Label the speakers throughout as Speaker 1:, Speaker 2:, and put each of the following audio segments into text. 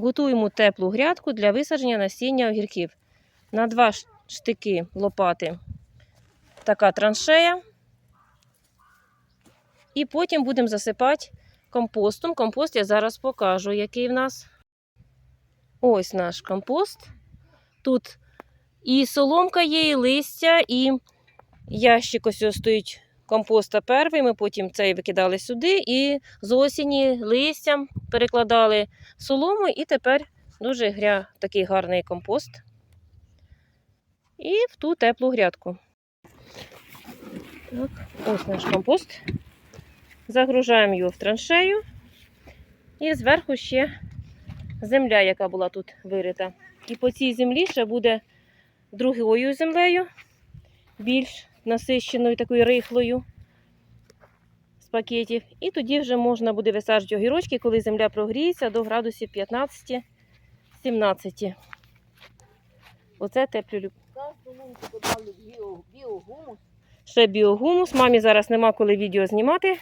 Speaker 1: Готуємо теплу грядку для висадження насіння огірків. На два штики лопати така траншея. І потім будемо засипати компостом. Компост я зараз покажу, який в нас. Ось наш компост. Тут і соломка є, і листя, і ящик ось стоїть компоста перший. Ми потім цей викидали сюди, і з осені листям перекладали солому, і тепер дуже гря такий гарний компост. І в ту теплу грядку. Так, ось наш компост. Загружаємо його в траншею. І зверху ще земля, яка була тут вирита. І по цій землі ще буде другою землею, більш насищеною, такою рихлою пакетів. І тоді вже можна буде висаджувати огірочки, коли земля прогріється до градусів 15-17. Оце теплі люб.
Speaker 2: Кожну лунку добавлю біо, біогумус.
Speaker 1: Ще біогумус. Мамі зараз нема коли відео знімати.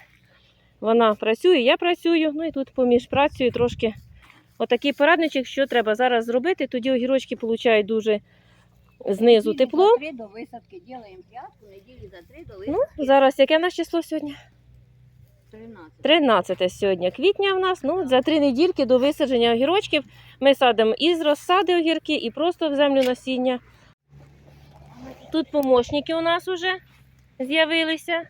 Speaker 1: Вона працює, я працюю. Ну і тут поміж працею трошки отакий порадничок, що треба зараз зробити. Тоді огірочки получають дуже знизу тепло.
Speaker 2: За три до висадки
Speaker 1: Ну, зараз яке нас число сьогодні?
Speaker 2: 13.
Speaker 1: 13 сьогодні квітня в нас. Ну, за три недільки до висадження огірочків ми садимо із розсади огірки і просто в землю насіння. Тут помощники у нас вже з'явилися.